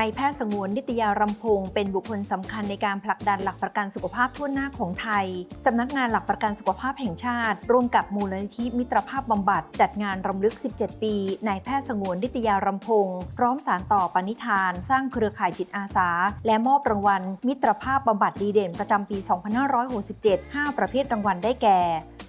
นายแพทย์สงวนนิตยารำพงศ์เป็นบุคคลสำคัญในการผลักดันหลักประกันสุขภาพทั่วหน้าของไทยสำนักงานหลักประกันสุขภาพแห่งชาติ ร่วมกับมูลนิธิมิตรภาพบำบัด จัดงานรำลึก 17 ปีนายแพทย์สงวนนิตยารำพงศ์พร้อมสารต่อปณิธาน สร้างเครือข่ายจิตอาสา และมอบรางวัล มิตรภาพบำบัดดีเด่นประจำปี 2567 5 ประเภทรางวัลได้แก่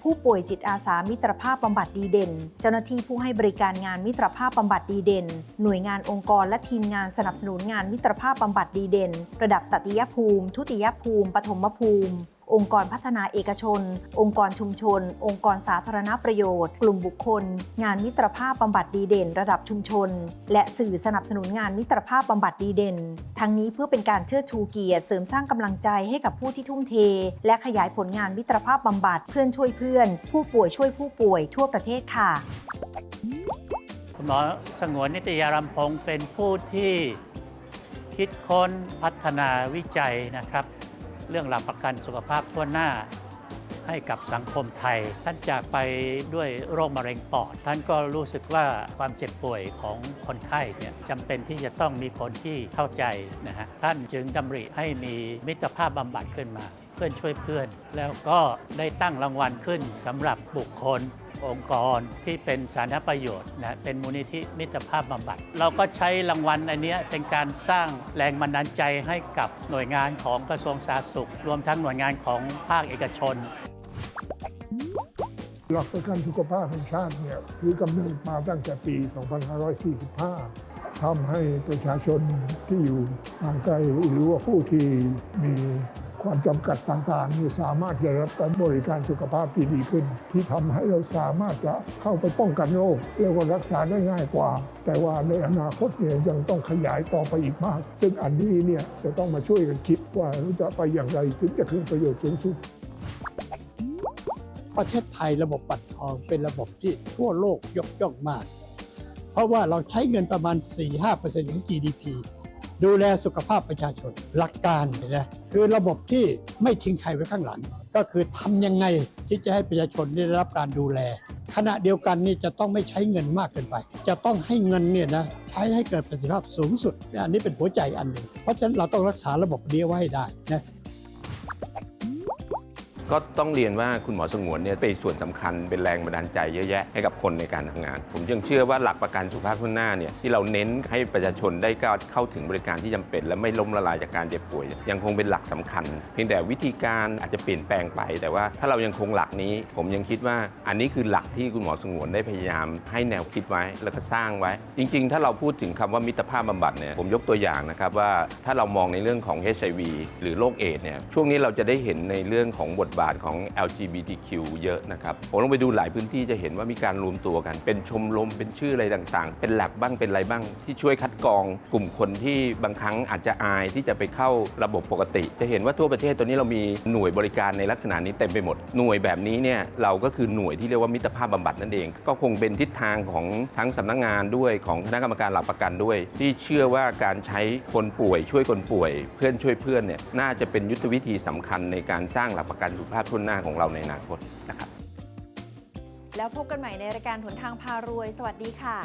ผู้ป่วยจิตอาสามิตรภาพบำบัดดีเด่น เจ้าหน้าที่ผู้ให้บริการงานมิตรภาพบำบัดดีเด่น หน่วยงานองค์กรและทีมงานสนับสนุนงานมิตรภาพบำบัดดีเด่น ระดับตติยภูมิ ทุติยภูมิ ปฐมภูมิ องค์กรพัฒนาเอกชน องค์กรชุมชน องค์กรสาธารณประโยชน์ กลุ่มบุคคล งานมิตรภาพบำบัดดีเด่น ระดับชุมชน และสื่อสนับสนุนงานมิตรภาพบำบัดดีเด่น ทั้งนี้เพื่อเป็นการเชิดชูเกียรติเสริมสร้างกำลังใจให้กับผู้ที่ทุ่มเท และขยายผลงานมิตรภาพบำบัดเพื่อนช่วยเพื่อน ผู้ป่วยช่วยผู้ป่วยทั่วประเทศค่ะคุณหมอสงวนนิตยารำพงเป็นผู้ที่คิดค้นพัฒนาวิจัยนะครับ เรื่องหลักประกันสุขภาพทั่วหน้าให้กับสังคมไทย ท่านจากไปด้วยโรคมะเร็งปอด ท่านก็รู้สึกว่าความเจ็บป่วยของคนไข้เนี่ยจำเป็นที่จะต้องมีคนที่เข้าใจนะฮะท่านจึงดำริให้มีมิตรภาพบำบัดขึ้นมา เพื่อนช่วยเพื่อน แล้วก็ได้ตั้งรางวัลขึ้นสำหรับบุคคล องค์กรที่เป็นสาธารณประโยชน์นะเป็นมูลนิธิมิตรภาพบำบัด เราก็ใช้รางวัลอันนี้เป็นการสร้างแรงบันดาลใจให้กับหน่วยงานของกระทรวงสาธารณสุข รวมทั้งหน่วยงานของภาคเอกชน หลักประกันสุขภาพแห่งชาติเนี่ยถือกำเนิดมาตั้งแต่ปี 2545ทำให้ประชาชนที่อยู่ห่างไกลหรือว่าผู้ที่มี ความจำกัดต่างๆนี่สามารถได้รับการบริการสุขภาพที่ดีขึ้น ที่ทำให้เราสามารถจะเข้าไปป้องกันโรคเรียกว่ารักษาได้ง่ายกว่า แต่ว่าในอนาคตเนี่ยยังต้องขยายต่อไปอีกมาก ซึ่งอันนี้เนี่ยจะต้องมาช่วยกันคิดว่าเราจะไปอย่างไรถึงจะคืนประโยชน์สูงสุดประเทศไทยระบบบัตรทองเป็นระบบที่ทั่วโลกยกย่องมาก เพราะว่าเราใช้เงินประมาณ 4-5%ของ GDP ดูแลสุขภาพประชาชน หลักการนะคือระบบที่ไม่ทิ้งใครไว้ข้างหลัง ก็คือทำยังไงที่จะให้ประชาชนได้รับการดูแล ขณะเดียวกันนี่จะต้องไม่ใช้เงินมากเกินไป จะต้องให้เงินเนี่ยนะใช้ให้เกิดประสิทธิภาพสูงสุดอันนี้เป็นหัวใจอันหนึ่งเพราะฉะนั้นเราต้องรักษาระบบนี้ไว้ให้ได้นะ ก็ต้องเรียนว่าคุณหมอสงวนเนี่ยเป็นส่วนสำคัญเป็นแรงบันดาลใจเยอะแยะให้กับคนในการทำงาน ผมยังเชื่อว่าหลักประกันสุขภาพทั่วหน้าเนี่ยที่เราเน้นให้ประชาชนได้ก้าวเข้าถึงบริการที่จำเป็น และไม่ล้มละลายจากการเจ็บป่วย ยังคงเป็นหลักสำคัญ เพียงแต่วิธีการอาจจะเปลี่ยนแปลงไป แต่ว่าถ้าเรายังคงหลักนี้ ผมยังคิดว่าอันนี้คือหลักที่คุณหมอสงวนได้พยายาม ให้แนวคิดไว้แล้วก็สร้างไว้ จริง ๆ ถ้าเราพูดถึงคำว่ามิตรภาพบำบัดเนี่ยผมยกตัวอย่างนะครับว่าถ้าเรามองในเรื่องของ HIV หรือโรคเอดส์เนี่ยช่วงนี้เราจะได้เห็นในเรื่องของบทบาทของ LGBTQ เยอะนะครับ ผมลองไปดูหลายพื้นที่จะเห็นว่ามีการรวมตัวกัน เป็นชมรมเป็นชื่ออะไรต่างๆ เป็นแลบบ้างเป็นอะไรบ้าง ที่ช่วยคัดกรองกลุ่มคนที่บางครั้งอาจจะอายที่จะไปเข้าระบบปกติ จะเห็นว่าทั่วประเทศตอนนี้เรามีหน่วยบริการในลักษณะนี้เต็มไปหมด หน่วยแบบนี้เนี่ยเราก็คือหน่วยที่เรียกว่ามิตรภาพบำบัดนั่นเอง ก็คงเป็นทิศทางของทั้งสำนักงานด้วยของคณะกรรมการหลักประกันด้วย ที่เชื่อว่าการใช้คนป่วยช่วยคนป่วย เพื่อนช่วยเพื่อนเนี่ยน่าจะเป็นยุทธวิธีสำคัญในการสร้างหลักประกันสุขภาพทุนหน้าของเราในอนาคตนะครับ แล้วพบกันใหม่ในรายการหนทางพารวย สวัสดีค่ะ